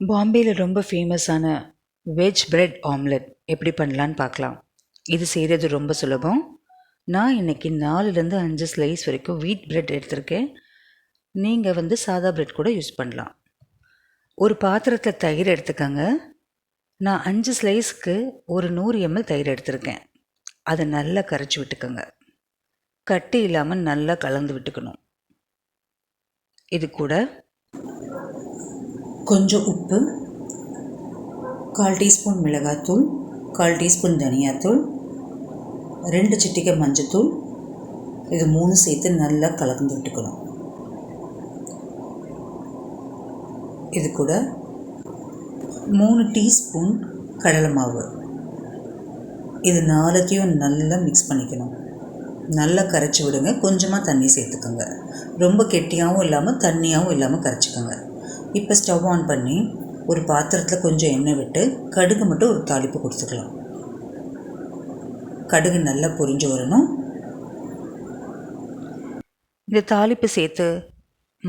பாம்பேயில் ரொம்ப ஃபேமஸான வெஜ் பிரெட் ஆம்லெட் எப்படி பண்ணலான்னு பார்க்கலாம். இது செய்கிறது ரொம்ப சுலபம். நான் இன்றைக்கி நாலுலேருந்து அஞ்சு ஸ்லைஸ் வரைக்கும் வீட் பிரெட் எடுத்திருக்கேன். நீங்கள் வந்து சாதா பிரெட் கூட யூஸ் பண்ணலாம். ஒரு பாத்திரத்தில் தயிர் எடுத்துக்கோங்க. நான் அஞ்சு ஸ்லைஸ்க்கு ஒரு நூறு எம்எல் தயிர் எடுத்திருக்கேன். அதை நல்லா கரைச்சி விட்டுக்கோங்க. கட்டி இல்லாமல் நல்லா கலந்து விட்டுக்கணும். இது கூட கொஞ்சம் உப்பு கால் டீஸ்பூன் மிளகாத்தூள் கால் டீஸ்பூன் தனியாத்தூள் ரெண்டு சிட்டிக்கை மஞ்சத்தூள். இது மூணு சேர்த்து நல்லா கலந்து விட்டுக்கணும். இது கூட மூணு டீஸ்பூன் கடலை மாவு. இது நாலத்தையும் நல்லா மிக்ஸ் பண்ணிக்கணும். நல்லா கரைச்சி விடுங்க. கொஞ்சமாக தண்ணி சேர்த்துக்கோங்க. ரொம்ப கெட்டியாகவும் இல்லாமல் தண்ணியாகவும் இல்லாமல் கரைச்சிக்கோங்க. இப்போ ஸ்டவ் ஆன் பண்ணி ஒரு பாத்திரத்தில் கொஞ்சம் எண்ணெய் விட்டு கடுகு மட்டும் ஒரு தாளிப்பு கொடுத்துக்கலாம். கடுகு நல்லா பொரிஞ்சு வரணும். இந்த தாளிப்பு சேர்த்து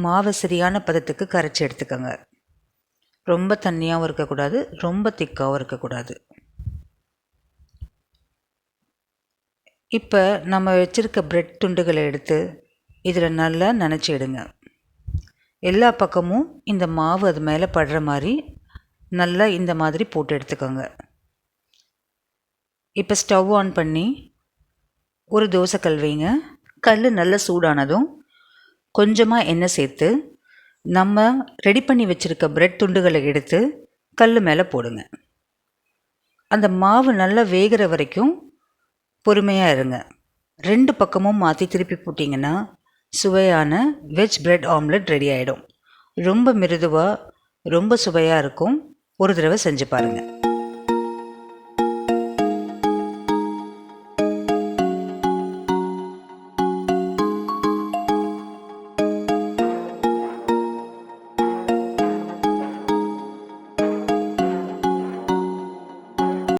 மாவை சரியான பதத்துக்கு கரைச்சி எடுத்துக்கோங்க. ரொம்ப தண்ணியாகவும் இருக்கக்கூடாது ரொம்ப திக்காகவும் இருக்கக்கூடாது. இப்போ நம்ம வச்சுருக்க பிரெட் துண்டுகளை எடுத்து இதில் நல்லா நினச்சி எடுங்க. எல்லா பக்கமும் இந்த மாவு அது மேலே படுற மாதிரி நல்லா இந்த மாதிரி போட்டு எடுத்துக்கோங்க. இப்போ ஸ்டவ் ஆன் பண்ணி ஒரு தோசை கல் வைங்க. கல் நல்லா சூடானதும் கொஞ்சமாக எண்ணெய் சேர்த்து நம்ம ரெடி பண்ணி வச்சுருக்க பிரெட் துண்டுகளை எடுத்து கல் மேலே போடுங்க. அந்த மாவு நல்லா வேகிற வரைக்கும் பொறுமையாக இருங்க. ரெண்டு பக்கமும் மாற்றி திருப்பி போட்டிங்கன்னா சுவையான வெஜ் பிரெட் ஆம்லெட் ரெடி ஆகிடும் ரொம்ப மிருதுவாக ரொம்ப சுவையாக இருக்கும். ஒரு தடவை செஞ்சு பாருங்கள்